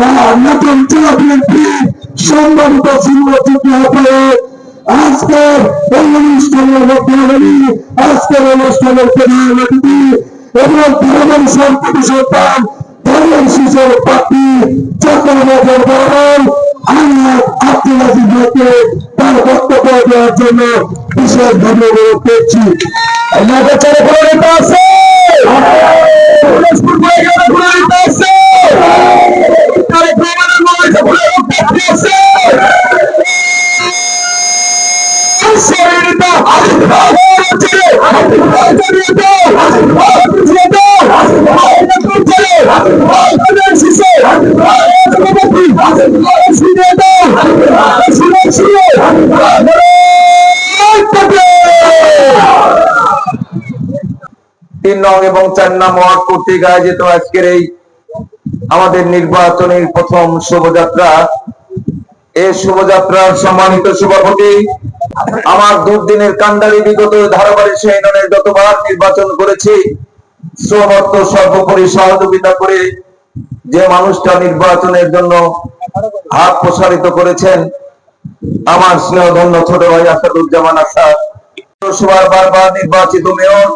আহ, নতুন জেলা বিএনপি সম্মানিত সিংহযুদ্ধ হয়ে আজকের এই অনুষ্ঠানের মধ্যে আজকের অনুষ্ঠানের প্রধান অতিথি এবং ধর্মের সম্পত্তি সন্তান ধর্মের শিশুর প্রাপ্তি চক্রবর্তের বরণ আহমদ আব্দুল আজিজ ভাইকে তার বক্তব্য দেওয়ার জন্য বিশেষভাবে অনুরোধ করছি আমাদের চারে নেতা আছে নেতা আছে তিন নং এবং চার নং ওয়ার্ড কর্তৃক আয়োজিত আজকের এই আমাদের নির্বাচনের প্রথম শোভাযাত্রা। এই শোভাযাত্রার সম্মানিত সভাপতি, আমার দুর্দিনের কান্ডারি বিগত ধারাবাহিক সেননের যতবার নির্বাচন করেছি সমর্থ সর্বোপরি সহযোগিতা করে যে মানুষটা নির্বাচনের জন্য হাত প্রসারিত করেছেন, আমার স্নেহধন্য ছোট ভাই আসাদুজ্জামান আসাদ। পৌরসভার বারবার নির্বাচিত মেয়র,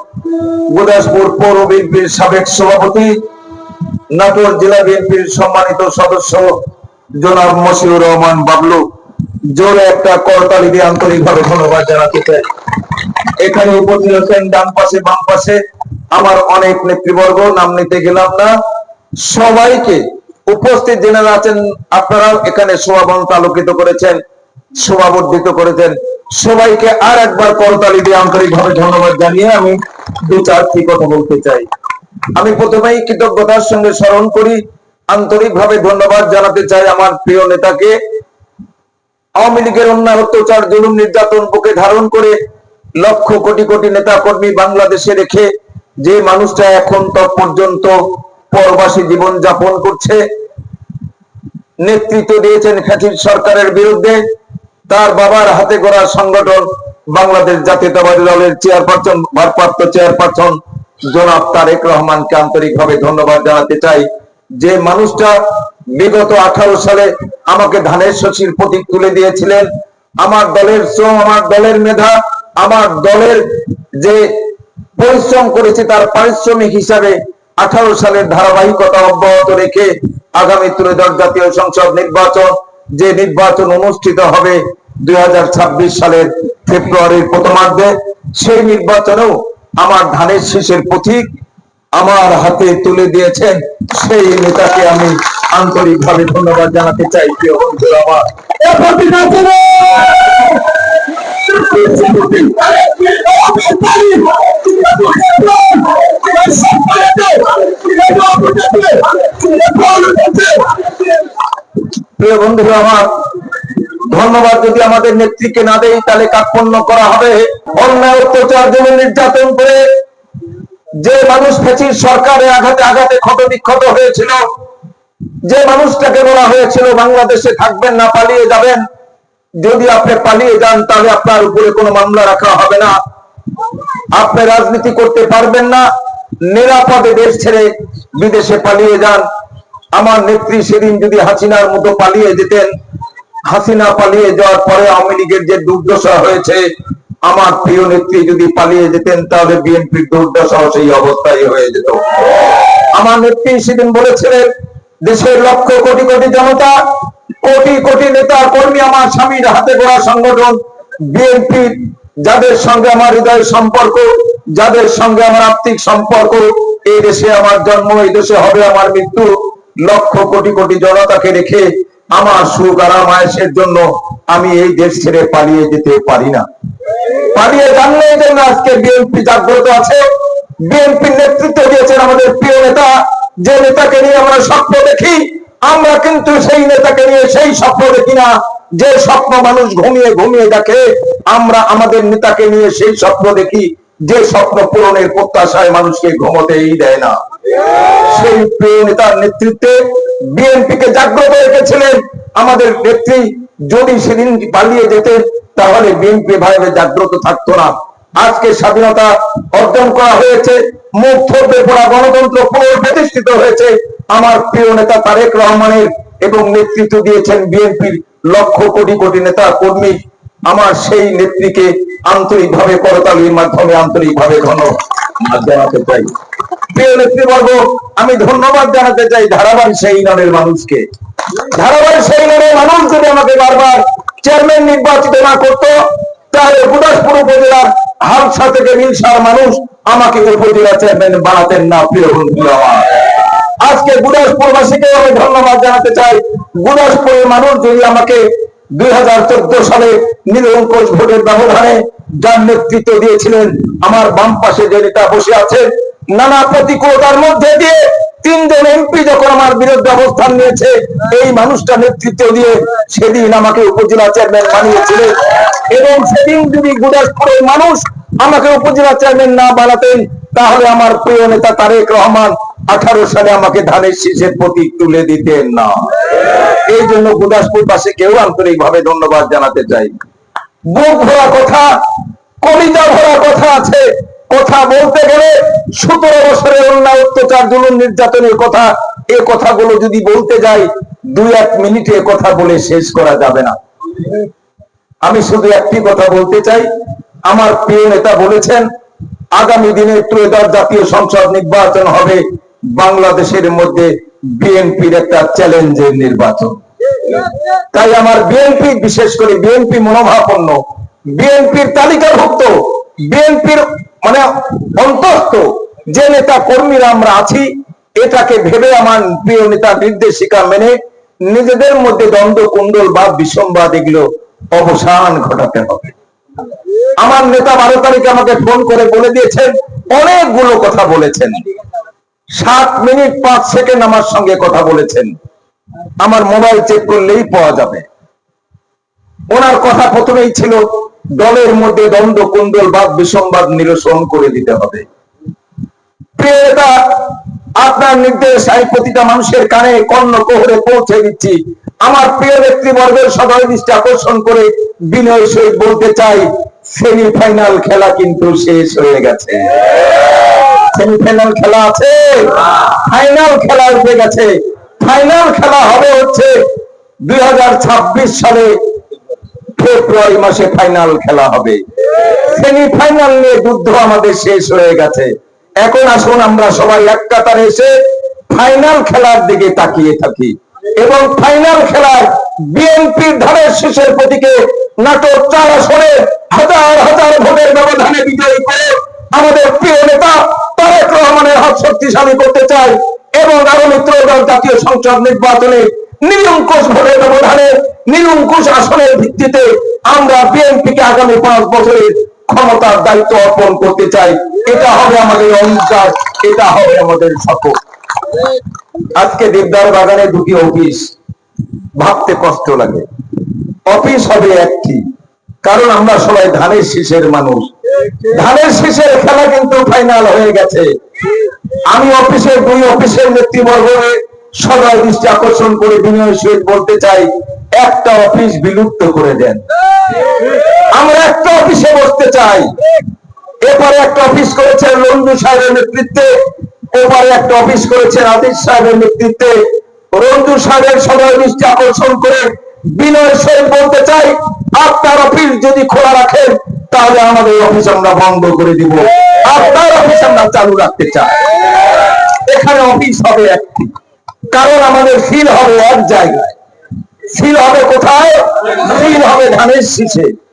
গুদাসপুর পৌর বিএনপির সাবেক সভাপতি, নাটোর জেলা বিএনপির সম্মানিত সদস্য, জনাব মশিউর রহমান বাবলু। জোরে একটা করতালি দিয়ে আন্তরিকভাবে ধন্যবাদ জানাতে চাই। এখানে উপস্থিত ডান পাশে বাম পাশে আমার অনেক নেতৃবর্গ, নাম নিতে গেলাম না। সবাইকে উপস্থিত জেনারা আছেন, আপনারাও এখানে সভাবন্ত আলোকিত করেছেন সভাবর্ধিত করেছেন। সবাইকে আর একবার করতালি দিয়ে আন্তরিকভাবে ধন্যবাদ জানিয়ে আমি দু চারটি কথা বলতে চাই। আমি প্রথমেই কৃতজ্ঞতার সঙ্গে স্মরণ করি, আন্তরিকভাবে ধন্যবাদ জানাতে চাই আমার প্রিয় নেতাকে। আওয়ামী লীগের অন্যায় অত্যাচার জুলুম নির্যাতন বুকে ধারণ করে লক্ষ কোটি কোটি নেতা কর্মী বাংলাদেশে রেখে যে মানুষটা এখন তো পর্যন্ত পরবাসী জীবন যাপন করছে, নেতৃত্ব দিয়েছেন খ্যাতির সরকারের বিরুদ্ধে, তার বাবার হাতে গড়া সংগঠন বাংলাদেশ জাতীয়তাবাদী দলের চেয়ারপারসন, ভারপ্রাপ্ত চেয়ারপারসন জনাব তারেক রহমানকে আন্তরিকভাবে ধন্যবাদ জানাতে চাই। যে মানুষটা বিগত আঠারো সালে আমাকে ধানের শশীর প্রতীক তুলে দিয়েছিলেন, আমার দলের শ্রম, আমার দলের মেধা, আমার দলের যে পরিশ্রম করেছে তার পারিশ্রমিক হিসাবে আঠারো সালের ধারাবাহিকতা অব্যাহত রেখে আগামী ত্রয়োদশ জাতীয় সংসদ নির্বাচন, যে নির্বাচন অনুষ্ঠিত হবে দুই হাজার ছাব্বিশ সালের ফেব্রুয়ারির প্রথমার্ধে, সেই নির্বাচনেও আমার ধানের শীষের পথিক আমার হাতে তুলে দিয়েছেন। সেই নেতাকে আমি আন্তরিকভাবে ধন্যবাদ জানাতে চাই, প্রিয় বন্ধু আমার। প্রিয় বন্ধুরা, আমার ধন্যবাদ যদি আমাদের নেত্রীকে না দেই, তাহলে কার্পণ্য করা হবে। অন্যায়, অত্যাচার জন্য নির্যাতন করে যে মানুষ ফেচির সরকারের আঘাতে আঘাতে ক্ষত বিক্ষত হয়েছিল, যে মানুষটাকে বলা হয়েছিল, বাংলাদেশে থাকবেন না, পালিয়ে যাবেন। যদি আপনি পালিয়ে যান, তাহলে আপনার উপরে কোনো মামলা রাখা হবে না। আপনি রাজনীতি করতে পারবেন না। নিরাপদে দেশ ছেড়ে বিদেশে পালিয়ে যান। আমার নেত্রী সেদিন যদি হাসিনার মতো পালিয়ে যেতেন, হাসিনা পালিয়ে যাওয়ার পরে আওয়ামী লীগের যে দুর্দশা হয়েছে, আমার প্রিয় নেত্রী যদি পালিয়ে যেতেন, তাহলে বিএনপির দুর্দশাও সেই অবস্থায় হয়ে যেত। আমার নেত্রী সেদিন বলেছিলেন, দেশের লক্ষ কোটি কোটি জনতা কোটি কোটি নেতা কর্মী আমার স্বামীর হাতে গড়া সংগঠন বিএনপির যাদের সঙ্গে আমার হৃদয়ের সম্পর্ক, যাদের সঙ্গে আমার আর্থিক সম্পর্ক, এই দেশে আমার জন্ম, এই দেশে হবে আমার মৃত্যু, লক্ষ কোটি কোটি জনতাকে রেখে আমার সুখ আরাম আয়েসের জন্য আমি এই দেশ ছেড়ে পালিয়ে যেতে পারি না। পালিয়ে জানলে এই জন্য আজকে বিএনপি জাগ্রত আছে। বিএনপির নেতৃত্ব দিয়েছেন আমাদের প্রিয় নেতা। যে নেতাকে নিয়ে আমরা স্বপ্ন দেখি আমরা কিন্তু সেই নেতাকে নিয়ে সেই স্বপ্ন দেখি না যে স্বপ্ন মানুষ ঘুমিয়ে ঘুমিয়ে দেখে, আমরা আমাদের নেতাকে নিয়ে সেই স্বপ্ন দেখি, যে স্বপ্ন পূরণের প্রত্যাশায় মানুষকে ঘুমোতেই দেয় না। সেই প্রিয় নেতার নেতৃত্বে বিএনপি কে জাগ্রত রেখেছিলেন আমাদের নেত্রী, যদি সেদিন পালিয়ে যেতেন, তাহলে বিএনপি ভাইবে জাগ্রত থাকতো না। আজকে স্বাধীনতা অর্জন করা হয়েছে, মুখ থরবে পড়া গণতন্ত্র পুনঃপ্রতিষ্ঠিত হয়েছে আমার প্রিয় নেতা তারেক রহমানের এবং নেতৃত্ব দিয়েছেন বিএনপির লক্ষ কোটি কোটি নেতা কর্মী। আমার সেই নেত্রীকে আন্তরিকভাবে করতালির মাধ্যমে আন্তরিকভাবে ধন্যবাদ জানাতে চাই। প্রিয় নেতৃবর্গ, আমি ধন্যবাদ জানাতে চাই ধারাবাহিক সেই ইউনিয়নের মানুষকে। ধারাবাহিক সেই ইউনিয়নের মানুষ যদি আমাকে বারবার চেয়ারম্যান নির্বাচিত না করতো, তাহলে গুদাসপুর উপজেলার হালসা থেকে মিলসার মানুষ আমাকে উপজেলা চেয়ারম্যান বানাতেন না, প্রিয় বন্ধু আমার। আজকে গুদাসপুরবাসীকে আমি ধন্যবাদ জানাতে চাই। গুদাসপুরের মানুষ যদি আমাকে দুই সালে নিরঙ্কুশ ভোটের ব্যবধানে যার নেতৃত্ব দিয়েছিলেন, আমার বাম পাশে যে নেতা বসে আছেন, নানা প্রতিকূলতার মধ্যে দিয়ে তিনজন এমপি যখন আমার বিরুদ্ধে অবস্থান নিয়েছে, এই মানুষটা নেতৃত্ব দিয়ে সেদিন আমাকে উপজেলা চেয়ারম্যান বানিয়েছিলেন। এবং সেদিন যদি গুদাসপুরের মানুষ আমাকে উপজেলা চেয়ারম্যান না বানাতেন, তাহলে আমার প্রিয় নেতা তারেক রহমান আঠারো সালে আমাকে ধানের শীষের প্রতীক তুলে দিতেন না। এই জন্য গুদাসপুর পাশে কেউ আন্তরিক ভাবে ধন্যবাদ জানাতে চাই বুক ভরা কথা, কলিজা ভরা কথা আছে। কথা বলতে গেলে সতেরো বছরের অন্যায়, অত্যাচার, জুলুম, নির্যাতনের কথা, এ কথাগুলো যদি বলতে যাই, দুই এক মিনিটে কথা বলে শেষ করা যাবে না। আমি শুধু একটি কথা বলতে চাই। আমার প্রিয় নেতা বলেছেন, আগামী দিনে ত্রয়োদশ জাতীয় সংসদ নির্বাচন হবে। বাংলাদেশের মধ্যে বিএনপির একটা চ্যালেঞ্জের নির্বাচন। তাই আমার বিএনপি, বিশেষ করে বিএনপি মনোভাবাপন্ন বিএনপির তালিকাভুক্ত, বিএনপির মানে অন্তস্থ যে নেতা কর্মীরা আমরা আছি, এটাকে ভেবে আমার প্রিয় নেতা নির্দেশিকা মেনে নিজেদের মধ্যে দ্বন্দ্ব, কুণ্ডল বা বিসম্বাদ এগুলো অবসান ঘটাতে হবে। আমার নেতা বারো তারিখে আমাকে ফোন করে বলে দিয়েছেন, অনেকগুলো কথা বলেছেন। সাত মিনিট পাঁচ সেকেন্ড আমার সঙ্গে কথা বলেছেন। আমার মোবাইল চেক করলেই পাওয়া যাবে। ওনার কথা প্রথমেই ছিল, দলের মধ্যে দ্বন্দ্ব কুন্দল বাদ বিসম্বাদ নিরসন করে দিতে হবে। আপনার নির্দেশ, আমি প্রতিটা মানুষের কানে কর্ণ কোহরে পৌঁছে দিচ্ছি। আমার প্রিয় নেতৃবর্গের সদয় দৃষ্টি আকর্ষণ করে বিনয় সহিত বলতে চাই সেমিফাইনাল খেলা কিন্তু শেষ হয়ে গেছে। সেমিফাইনাল খেলা আছে। ফাইনাল খেলা উঠে গেছে। ফাইনাল খেলা হবে হচ্ছে দুই সালে ফেব্রুয়ারি মাসে ফাইনাল খেলা হবে। সেমিফাইনাল নিয়ে যুদ্ধ আমাদের শেষ হয়ে গেছে। এখন আসুন আমরা সবাই এক কাতারে এসে ফাইনাল খেলার দিকে তাকিয়ে থাকি। এবং ফাইনাল খেলায় বিএনপির ধারের শেষের প্রতীকে নাটক চার আসনে হাজার হাজার ভোটের ব্যবধানে বিজয়ী করে আমাদের প্রিয় নেতা তারেক রহমানের হাত শক্তিশালী করতে চাই এবং আগামী ত্রয়োদশ জাতীয় সংসদ নির্বাচনে নিরঙ্কুশ ভোটের ব্যবধানে নিরঙ্কুশ আসনের ভিত্তিতে আমরা বিএনপিকে আগামী পাঁচ বছরের ক্ষমতার দায়িত্ব অর্পণ করতে চাই। এটা হবে আমাদের অঙ্গীকার এটা হবে আমাদের শপথ আজকে দেবদার বাগানে দুটি অফিস, ভাবতে কষ্ট লাগে। অফিস হবে একটি, কারণ আমরা সবাই ধানের শীষের মানুষ। ধানের শীষের খেলা কিন্তু ফাইনাল হয়ে গেছে। আমি অফিসের দুই অফিসের নেতৃবর্গকে সদয় দৃষ্টি আকর্ষণ করে বিনয় সহিত বলতে চাই, একটা অফিস বিলুপ্ত করে দেন। আমরা একটা অফিসে বসতে চাই। এপারে একটা অফিস করেছেন রঞ্জু সাহেবের নেতৃত্বে ওপারে একটা অফিস করেছেন আদিস সাহেবের নেতৃত্বে। রঞ্জু সাহেবের সবাই দৃষ্টি আকর্ষণ করে বিনয় সহিত বলতে চাই, আপনার অফিস যদি খোলা রাখেন তাহলে আমাদের অফিস আমরা বন্ধ করে দিব। আপনার অফিস আমরা চালু রাখতে চাই। এখানে অফিস হবে একটি। কারণ আমাদের ফিল হবে এক জায়গায়। ফিল হবে কোথায়? ফিল হবে ধানের শীষে।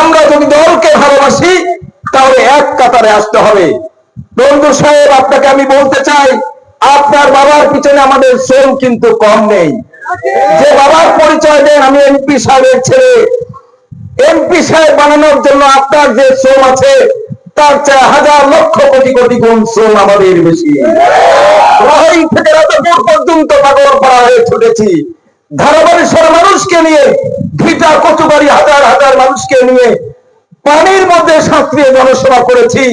আমরা যদি দলকে ভালোবাসি, তাহলে এক কাতারে আসতে হবে। বন্ধু সাহেব, আপনাকে আমি বলতে চাই, আপনার বাবার পিছনে আমাদের শ্রম কিন্তু কম নেই। যে বাবার পরিচয় দেন, আমি এমপি সাহেবের ছেলে। এমপি বানানোর জন্য আপনার যে শ্রম আছে, তার চেয়ে হাজার লক্ষ কোটি কোটি গুণ শ্রম আমাদের বেশি। থেকে রাজাপুর পর্যন্ত পাগল করা হয়ে ছুটেছি। ধারাবাড়িশ্বর মানুষকে নিয়ে, ভিটা কচুবাড়ি হাজার হাজার মানুষকে নিয়ে পানির মধ্যে শাস্ত্রীয় জনসেবা করেছি।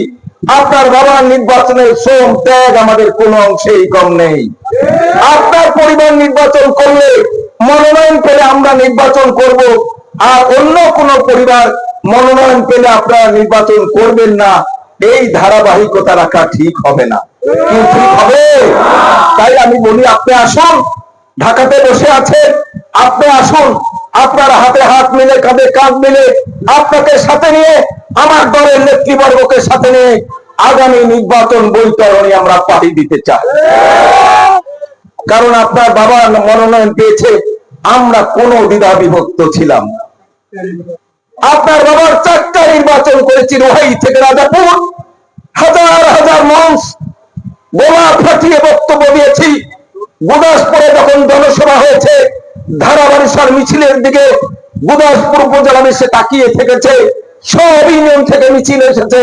আপনার বাবার নির্বাচনের শ্রম ত্যাগ আমাদের কোন অংশেই কম নেই। আপনার পরিবার নির্বাচন করলে মনোনয়ন পেলে আমরা নির্বাচন করব। আর অন্য কোন পরিবার মনোনয়ন পেলে আপনারা নির্বাচন করবেন না, এই ধারাবাহিকতা রাখা ঠিক হবে না। হবে? তাই আমি বলি, আপনি আসুন, ঢাকাতে বসে আছেন, আপনি আসুন, আপনার হাতে হাত মিলে, কাঁধে কাঁধ মিলে, আপনাকে সাথে নিয়ে, আমার দলের নেতৃবর্গকে সাথে নিয়ে আগামী নির্বাচন বৈতরণী আমরা পাড়ি দিতে চাই। কারণ আপনার বাবা মনোনয়ন পেয়েছে, আমরা কোনো দ্বিধা বিভক্ত ছিলাম। আপনার বাবার চারটা নির্বাচন করেছি রোহাই থেকে রাজাপুর। হাজার হাজার মঞ্চ বোমা ফাটিয়ে বক্তব্য দিয়েছি। গুদাসপুরে যখন জনসভা হয়েছে ধারাবাড়িসার মিছিলের দিকে গুদাসপুর উপজেলা এসে তাকিয়ে থেকেছে। সব ইউনিয়ন থেকে মিছিল এসেছে।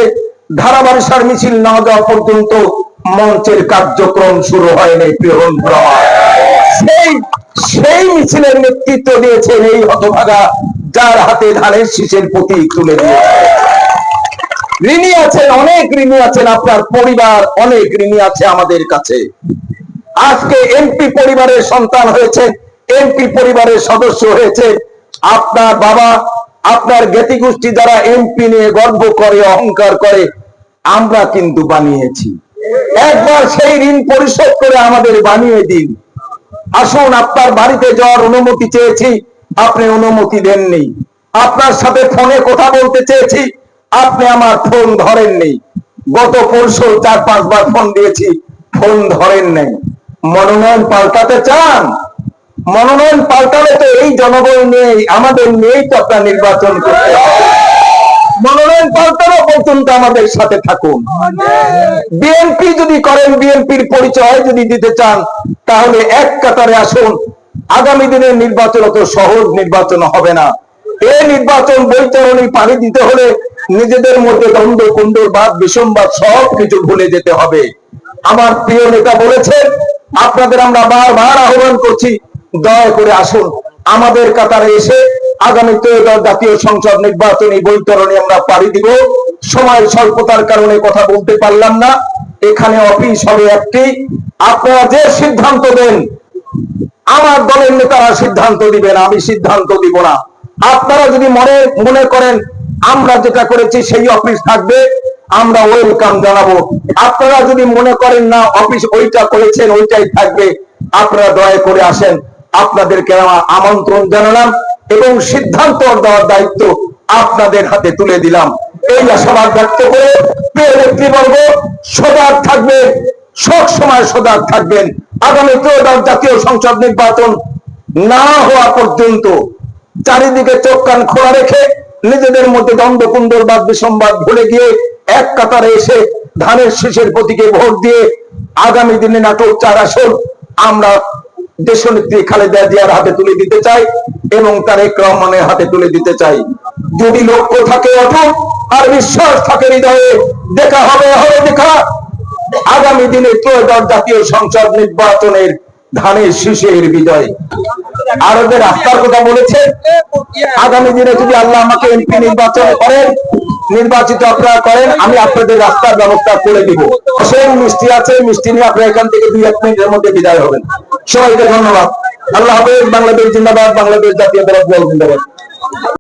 ধারাবাড়িসার মিছিল না যাওয়া পর্যন্ত মঞ্চের কার্যক্রম শুরু হয়নি বন্ধুরা সেই সেই মিছিলের নেতৃত্ব দিয়েছেন এই হতভাগা যার হাতে ধানের শীষের প্রতীক তুলে দিয়েছে ঋণী আছেন, অনেক ঋণী আছেন আপনার পরিবার, অনেক ঋণী আছে আমাদের কাছে। আজকে এমপি পরিবারের সন্তান হয়েছে এমপি পরিবারের সদস্য হয়েছে। আপনার বাবা, আপনার জ্ঞাতি গোষ্ঠী যারা এমপি নিয়ে গর্ব করে, অহংকার করে, আমরা কিন্তু বানিয়েছি। একবার সেই ঋণ পরিশোধ করে আমাদের বানিয়ে দিন। আসুন, আপনার বাড়িতে যাওয়ার অনুমতি চেয়েছি আপনি অনুমতি দেননি। আপনার সাথে ফোনে কথা বলতে চেয়েছি, আপনি আমার ফোন ধরেননি। গত পরশু চার পাঁচবার ফোন দিয়েছি, ফোন ধরেন নাই। মনোনয়ন পাল্টাতে চান? মনোনয়ন পাল্টালে তো এই জনগণ নিয়েই, আমাদের নিয়েই তো আপনার নির্বাচন করতে মনোনয়ন পাল্টানো পর্যন্ত আমাদের সাথে থাকুন। বিএনপি যদি করেন, বিএনপির পরিচয় যদি দিতে চান, তাহলে এক কাতারে আসুন আগামী দিনের নির্বাচন অত সহজ নির্বাচন হবে না। এই নির্বাচন বৈতরণী পানি দিতে হলে নিজেদের মধ্যে দ্বন্দ্ব কুণ্ডর বাদ বিষমবাদ সব কিছু ভুলে যেতে হবে। আমার প্রিয় নেতা বলেছেন, আপনাদের আমরা বারবার আহ্বান করছি, দয়া করে আসুন। আমাদের কাতারে এসে আগামী ত্রয়োদশ জাতীয় সংসদ নির্বাচনী বৈতরণী আমরা পাড়ি দিব। সময়ের স্বল্পতার কারণে কথা বলতে পারলাম না। এখানে অফিস হবে একটি। আপনারা যে সিদ্ধান্ত দেন আমার দলের নেতারা সিদ্ধান্ত দিবেন আমি সিদ্ধান্ত দিব না। আপনারা যদি মনে মনে করেন, আমরা যেটা করেছি সেই অফিস থাকবে, আমরা ওয়েলকাম জানাব। আপনারা যদি মনে করেন না, অফিস ওইটা করেছেন, ওইটাই থাকবে, আপনারা দয়া করে আসেন। আপনাদেরকে আমার আমন্ত্রণ জানালাম এবং সিদ্ধান্ত দেওয়ার দায়িত্ব আপনাদের হাতে তুলে দিলাম। এই আশাবাদ ব্যক্ত করে প্রিয় নেতৃবর্গ, সজাগ থাকবেন সব সময় সজাগ থাকবেন। আগামী ত্রয়োদশ জাতীয় সংসদ নির্বাচন না হওয়া পর্যন্ত চারিদিকে চোখ কান খোলা রেখে নিজেদের মধ্যে দ্বন্দ্ব কুন্দরবাদ বিসম্বাদ ভুলে গিয়ে এক কাতারে এসে ধানের শীষের প্রতীকে ভোট দিয়ে আগামী দিনে নাটক চার আসন আমরা দেশনেত্রী খালেদা জিয়ার হাতে তুলে দিতে চাই এবং তারেক রহমানের হাতে তুলে দিতে চাই। যদি লক্ষ্য থাকে অটুট আর বিশ্বাস থাকে হৃদয়ে, দেখা হবে হবে দেখা। আগামী দিনে ত্রয়োদশ জাতীয় সংসদ নির্বাচনের ধানের শীষের বিজয়। আরও যে রাস্তার কথা বলেছেন আগামী দিনে যদি আল্লাহ আমাকে এমপি নির্বাচন করেন, নির্বাচিত আপনারা করেন, আমি আপনাদের রাস্তার ব্যবস্থা করে দিব। অসীম মিষ্টি আছে, মিষ্টি নিয়ে আপনারা এখান থেকে দুই, এক মিনিটের মধ্যে বিদায় হবেন। সবাইকে ধন্যবাদ। আল্লাহ হাফেজ, বাংলাদেশ জিন্দাবাদ, বাংলাদেশ জাতীয় দল জিন্দাবাদ।